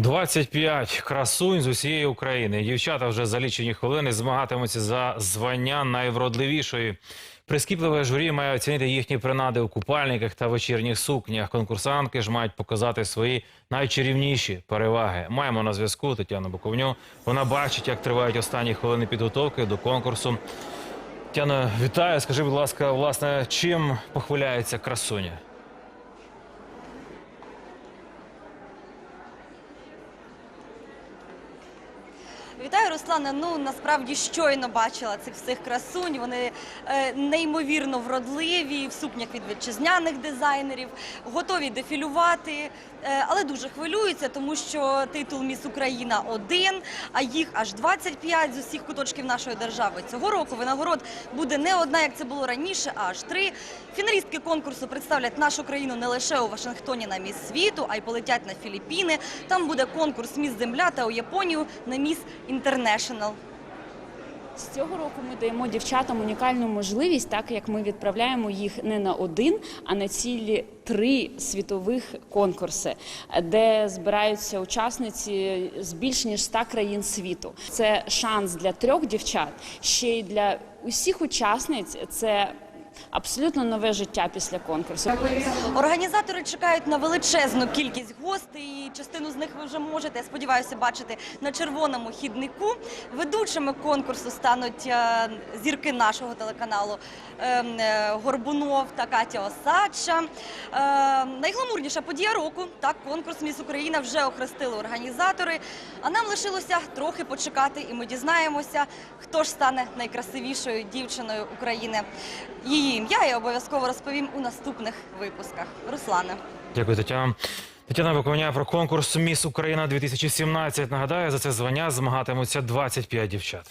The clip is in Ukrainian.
25 красунь з усієї України. Дівчата вже за лічені хвилини змагатимуться за звання найвродливішої. Прискіпливе журі має оцінити їхні принади у купальниках та вечірніх сукнях. Конкурсантки ж мають показати свої найчарівніші переваги. Маємо на зв'язку Тетяну Буковню. Вона бачить, як тривають останні хвилини підготовки до конкурсу. Тетяно, вітаю. Скажи, будь ласка, власне, чим похваляється красуня? Вітаю, Руслана. Ну насправді щойно бачила цих всіх красунь. Вони е, неймовірно вродливі в сукнях від вітчизняних дизайнерів, готові дефілювати, е, але дуже хвилюються, тому що титул Міс Україна один, а їх аж 25 з усіх куточків нашої держави. Цього року винагород буде не одна, як це було раніше, а аж три. Фіналістки конкурсу представлять нашу країну не лише у Вашингтоні на міс світу, а й полетять на Філіппіни. Там буде конкурс Міс Земля та у Японію на міс Інтернешнл. З цього року ми даємо дівчатам унікальну можливість, так як ми відправляємо їх не на один, а на цілі три світових конкурси, де збираються учасниці з більш ніж 100 країн світу. Це шанс для трьох дівчат, ще й для усіх учасниць. Це абсолютно нове життя після конкурсу. Організатори чекають на величезну кількість гостей. і Частину з них ви вже можете, я сподіваюся, бачити на червоному хіднику. Ведучими конкурсу стануть е, зірки нашого телеканалу е, е, Горбунов та Катя Осадча. Е, Найгламурніша подія року. Так, конкурс Міс Україна вже охрестили організатори. А нам лишилося трохи почекати, і ми дізнаємося, хто ж стане найкрасивішою дівчиною України. Її ім'я я обов'язково розповім у наступних випусках. Руслане. Дякую, Тетяна. Тетяна Буковня про конкурс Міс Україна 2017. Нагадаю, за це звання змагатимуться 25 дівчат.